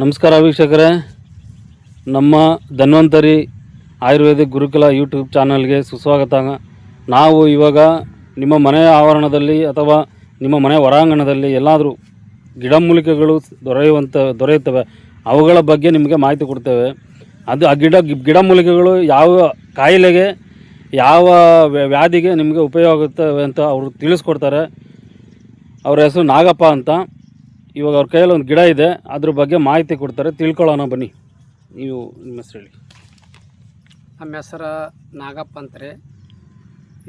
ನಮಸ್ಕಾರ ವೀಕ್ಷಕರೇ. ನಮ್ಮ ಧನ್ವಂತರಿ ಆಯುರ್ವೇದಿಕ್ ಗುರುಕುಲ ಯೂಟ್ಯೂಬ್ ಚಾನಲ್ಗೆ ಸುಸ್ವಾಗತ. ನಾವು ಇವಾಗ ನಿಮ್ಮ ಮನೆಯ ಆವರಣದಲ್ಲಿ ಅಥವಾ ನಿಮ್ಮ ಮನೆ ಹೊರಾಂಗಣದಲ್ಲಿ ಎಲ್ಲಾದರೂ ಗಿಡಮೂಲಿಕೆಗಳು ದೊರೆಯುವಂಥ ದೊರೆಯುತ್ತವೆ. ಅವುಗಳ ಬಗ್ಗೆ ನಿಮಗೆ ಮಾಹಿತಿ ಕೊಡ್ತೇವೆ. ಅದು ಆ ಗಿಡ ಗಿಡಮೂಲಿಕೆಗಳು ಯಾವ ಕಾಯಿಲೆಗೆ, ಯಾವ ವ್ಯ- ವ್ಯಾಧಿಗೆ ನಿಮಗೆ ಉಪಯೋಗ ಆಗುತ್ತವೆ ಅಂತ ಅವರು ತಿಳಿಸ್ಕೊಡ್ತಾರೆ. ಅವರ ಹೆಸರು ನಾಗಪ್ಪ ಅಂತ. ಇವಾಗ ಅವ್ರ ಕೈಯಲ್ಲಿ ಒಂದು ಗಿಡ ಇದೆ ಅದ್ರ ಬಗ್ಗೆ ಮಾಹಿತಿ ಕೊಡ್ತಾರೆ. ತಿಳ್ಕೊಳ್ಳೋಣ ಬನ್ನಿ. ನೀವು ನಿಮ್ಮ ಹೆಸರು ಹೇಳಿ ನಮ್ಮ ಹೆಸರು ನಾಗಪ್ಪ ಅಂತ್ರಿ.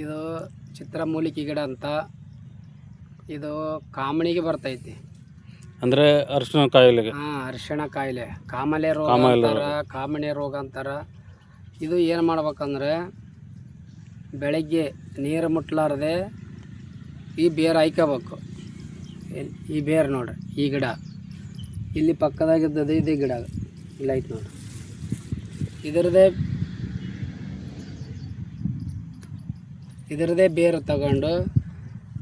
ಇದು ಚಿತ್ರಮೂಲಿಕೆ ಗಿಡ ಅಂತ. ಇದು ಕಾಮಣಿಗೆ ಬರ್ತೈತಿ. ಅಂದರೆ ಅರಿಶಿಣ ಕಾಯಿಲೆಗೆ? ಹಾಂ ಅರಿಶಿಣ ಕಾಯಿಲೆ. ಕಾಮಲೆ ರೋಗ ಅಂತಾರ ಕಾಮಣಿ ರೋಗ ಅಂತಾರ. ಇದು ಏನು ಮಾಡ್ಬೇಕಂದ್ರೆ ಬೆಳಗ್ಗೆ ನೀರು ಮುಟ್ಲಾರದೆ ಈ ಬೇರು ಹಾಯ್ಕೋಬೇಕು. ಈ ಬೇರ್ ನೋಡ್ರಿ ಈ ಗಿಡ. ಇಲ್ಲಿ ಪಕ್ಕದಾಗಿದ್ದದೆ ಇದೇ ಗಿಡ. ಇಲ್ಲ ಐತೆ ನೋಡ್ರಿ. ಇದರದೇ ಇದರದೇ ಬೇರು ತಗೊಂಡು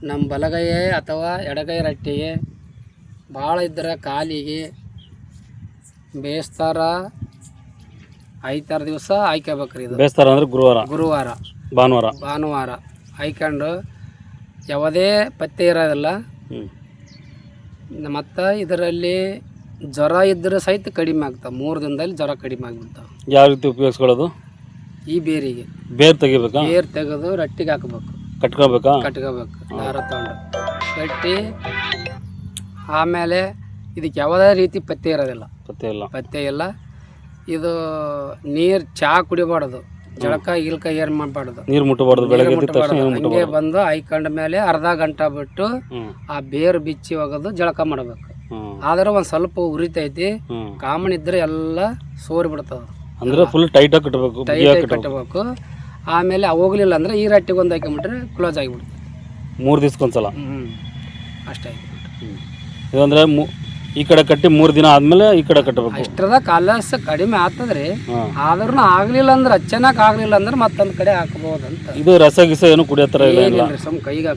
ನಮ್ಮ ಬಲಗೈ ಅಥವಾ ಎಡಗೈ ರಟ್ಟಿಗೆ ಭಾಳ ಇದ್ರೆ ಕಾಲಿಗೆ ಬೇಸ್ತಾರ ಐದಾರು ದಿವಸ ಹಾಯ್ಕೋಬೇಕ್ರಿ ಇದು. ಬೇಸ್ತಾರ ಅಂದ್ರೆ ಗುರುವಾರ. ಗುರುವಾರ. ಭಾನುವಾರ. ಭಾನುವಾರ. ಹಾಯ್ಕೊಂಡು ಯಾವುದೇ ಪತ್ತೆ ಇರೋದಿಲ್ಲ. ಹ್ಞೂ ಮತ್ತು ಇದರಲ್ಲಿ ಜ್ವರ ಇದ್ದರೆ ಸಹಿತ ಕಡಿಮೆ ಆಗ್ತಾವೆ. ಮೂರು ದಿನದಲ್ಲಿ ಜ್ವರ ಕಡಿಮೆ ಆಗಿಬಿಡ್ತಾವೆ. ಯಾವ ರೀತಿ ಉಪಯೋಗಿಸ್ಕೊಳ್ಳೋದು? ಈ ಬೇರಿಗೆ. ಬೇರು ತೆಗಿಬೇಕಾ? ಬೇರು ತೆಗೆದು ರಟ್ಟಿಗೆ ಹಾಕಬೇಕು. ಕಟ್ಕೋಬೇಕಾ? ಕಟ್ಕೋಬೇಕು. ದಾರ ತಗೊಂಡು. ಕಟ್ಟಿ ಆಮೇಲೆ ಇದಕ್ಕೆ ಯಾವುದೇ ರೀತಿ ಪತ್ತೆ ಇರೋದಿಲ್ಲ. ಪತ್ತೆ ಇಲ್ಲ. ಪತ್ತೆ ಇಲ್ಲ. ಇದು ನೀರು ಚಹಾ ಕುಡಿಬಾರ್ದು. ಜಳಕ ಇಲ್ಕ ಏನು ಮಾಡಬಾರ್ದು? ನೀರು ಮುಟ್ಟಬಾರ್ದು ಬೆಳಗ್ಗೆ ಎದ್ದ ತಕ್ಷಣ ಏನು ಹಂಗೆ ಮುಟ್ಟಬಾರ್ದು ಬಂದು ಹಾಯ್ಕೊಂಡ ಮೇಲೆ ಅರ್ಧ ಗಂಟೆ ಬಿಟ್ಟು ಆ ಬೇರು ಬಿಚ್ಚಿ ಹೋಗೋದು ಜಳಕ ಮಾಡಬೇಕು. ಆದ್ರೆ ಒಂದು ಸ್ವಲ್ಪ ಉರಿತೈತಿ ಕಾಮನ್ ಇದ್ರೆ ಎಲ್ಲ ಸೋರಿ ಬಿಡ್ತದ. ಅಂದ್ರೆ ಫುಲ್ ಟೈಟಾಗಿ ಕಟ್ಟಬೇಕು ಟೈಟ್ ಬಿಗಿಯಾಗಿ ಕಟ್ಟಬೇಕು ಕಟ್ಟಬೇಕು ಆಮೇಲೆ ಹೋಗ್ಲಿಲ್ಲ ಅಂದ್ರೆ ಈ ರಟ್ಟಿಗೆ ಒಂದು ಹಾಕೊಂಬಿಟ್ರೆ ಕ್ಲೋಸ್ ಆಗಿಬಿಡ್ತದೆ. ಮೂರು ದಿವ್ಸಕ್ಕೊಂದ್ಸಲ. ಹ್ಞೂ ಅಷ್ಟೇ ಹ್ಞೂ ಇದಂದ್ರೆ ಮೂ ಈ ಕಡೆ ಕಟ್ಟಿ ಮೂರು ದಿನ ಆದ್ಮೇಲೆ ಈ ಕಡೆ ಕಟ್ಟಬೇಕು. ಇಷ್ಟರದ ಕಾಲಸ ಕಡಿಮೆ ಆಗ್ತದ್ರಿ ಹಾಂ. ಆದ್ರೂ ಆಗ್ಲಿಲ್ಲ ಅಂದ್ರೆ ಅಚ್ಚನಾಕ್ ಆಗ್ಲಿಲ್ಲ ಅಂದ್ರೆ ಮತ್ತೊಂದ್ ಕಡೆ ಹಾಕ್ಬೋದಂತ. ಇದು ರಸ ಗಿಸ ಏನು ಕುಡಿಯತ್ತರ ಥರ ಇಲ್ಲ ಸುಮ್ ಕೈಗೆ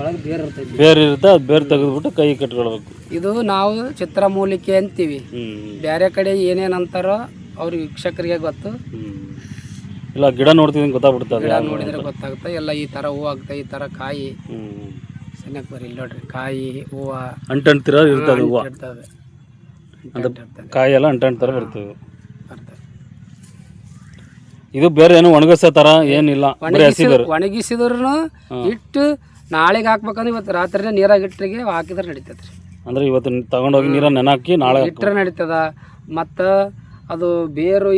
ಒಳಗೆ ಬೇರೆ ಇರ್ತೈತಿ. ಬೇರೆ ಇರುತ್ತೆ ಅದು ಬೇರೆ ತೆಗೆದ್ಬಿಟ್ಟು ಕೈ ಕಟ್ಕೊಳ್ಬೇಕು. ಇದು ನಾವು ಚಿತ್ರಮೂಲಿಕೆ ಅಂತೀವಿ. ಬೇರೆ ಕಡೆ ಏನೇನ್ ಅಂತಾರೋ ಅವ್ರ ವೀಕ್ಷಕರಿಗೆ ಗೊತ್ತು. ಇಲ್ಲ ಗಿಡ ನೋಡ್ತಿದ್ದೀನಿ ಗೊತ್ತಾಗ್ಬಿಡ್ತದೆ ಗಿಡ ನೋಡಿದ್ರೆ ಗೊತ್ತಾಗುತ್ತೆ. ಎಲ್ಲ ಈ ತರ ಹೂ ಆಗ್ತದೆ ಈ ತರ ಕಾಯಿ. ಸಣ್ಣಕ್ಕೆ ಬರಿ ಇಲ್ಲಿ ನೋಡ್ರಿ ಕಾಯಿ ಹೂವು. ಅಂಟಂಟ್ತಿರ ಇರ್ತದೆ ಹೂವು. ಇರ್ತವೆ ಅದು ಕಾಯಿ ಎಲ್ಲ ಅಂಟಂಟ್ ಥರ ಬರ್ತದೆ. ಇದು ಬೇರೆ ಏನು ಒಣಗಿಸೋ ಥರ ಏನಿಲ್ಲ ಬರೀ ಹಸಿದರು. ಒಣಗಿಸಿದ್ರು ಇಟ್ಟು ನಾಳೆಗೆ ಹಾಕ್ಬೇಕಂದ್ರೆ ಇವತ್ತು ರಾತ್ರಿನೇ ನೀರಾಗಿ ಇಟ್ಟರಿಗೆ ಹಾಕಿದ್ರೆ ರೀ ಅಂದ್ರೆ ಇವತ್ತು ತಗೊಂಡೋಗಿ ನೀರ ನೆನಾಕಿ ನಾಳೆ ಇಟ್ಟರೆ ನಡೀತದ. ಮತ್ತು ಅದು ಬೇರು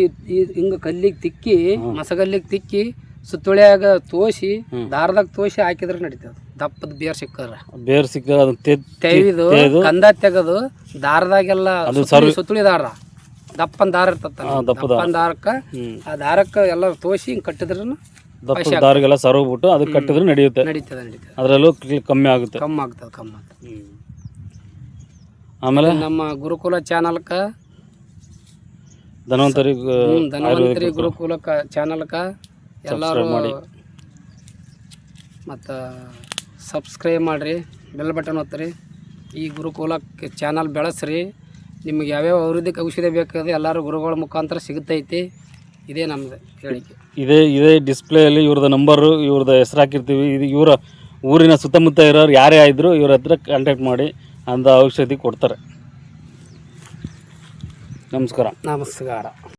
ಹಿಂಗೆ ಕಲ್ಲಿಗೆ ತಿಕ್ಕಿ ಮಸಗಲ್ಲಿಗೆ ತಿಕ್ಕಿ ಸುತ್ತುಳಿಯಾಗ ತೋಸಿ ದಾರದಾಗ ತೋಸಿ ಹಾಕಿದ್ರೆ ನಡೀತದ. ದಪ್ಪದ ಬೇರ್ ಸಿಕ್ಕರ. ಬೇರ್ ಸಿಕ್ಕರ ಅದನ್ನ ತೆಗೆದು ಕಂದ ತೆಗೆದು ದಾರದಾಗೆಲ್ಲ ಸುತ್ತಳಿ ದಾರ. ದಪ್ಪನ ದಾರ ದಪ್ಪ ದಪ್ಪನ ದಾರಕ್ಕೆ ಆ ದಾರಕ್ಕ ಎಲ್ಲ ತೋಸಿ ಹಿಂಗೆ ಕಟ್ಟಿದ್ರು ದಪ್ಪ ದಾರಿಗೆಲ್ಲ ಸರೋಗ್ಬಿಟ್ಟು ಅದಕ್ಕೆ ಕಟ್ಟಿದ್ರೆ ನಡೆಯುತ್ತೆ. ನಡೀತದೆ ನಡೀತದೆ. ಅದರಲ್ಲೂ ಕಮ್ಮಿ ಆಗುತ್ತೆ. ಕಮ್ಮಿ ಆಗ್ತದ ಕಮ್ಮಿ ಆಗ್ತದ. ಆಮೇಲೆ? ನಮ್ಮ ಗುರುಕುಲ ಚಾನಲ್ಕ ಧನ್ವಂತರಿ ಧನ್ವಂತರಿ ಗುರುಕುಲ. ಚಾನಲ್ಕ ಎಲ್ಲರೂ ಮಾಡಿ. ಮತ್ತು ಸಬ್ಸ್ಕ್ರೈಬ್ ಮಾಡಿರಿ ಬೆಲ್ ಬಟನ್ ಒತ್ತಿರಿ. ಈ ಗುರುಕುಲ ಚಾನಲ್ ಬೆಳೆಸ್ರಿ. ನಿಮಗೆ ಯಾವ್ಯಾವ ಆಯುರ್ವೇದಿಕ್ ಔಷಧಿ ಬೇಕಾದ ಎಲ್ಲರೂ ಗುರುಗಳ ಮುಖಾಂತರ ಸಿಗುತ್ತೈತಿ. ಇದೇ ನಮ್ಮದು ಹೇಳಿಕೆ. ಇದೇ ಇದೇ ಡಿಸ್ಪ್ಲೇಯಲ್ಲಿ ಇವ್ರದ್ದು ನಂಬರು ಇವ್ರದ್ದು ಹೆಸರು ಹಾಕಿರ್ತೀವಿ. ಇದು ಇವರ ಊರಿನ ಸುತ್ತಮುತ್ತ ಇರೋರು ಯಾರೇ ಆಯಿದ್ರು ಇವ್ರ ಹತ್ರ ಕಾಂಟ್ಯಾಕ್ಟ್ ಮಾಡಿ ಅಂಥ ಔಷಧಿ ಕೊಡ್ತಾರೆ. ನಮಸ್ಕಾರ. ನಮಸ್ಕಾರ.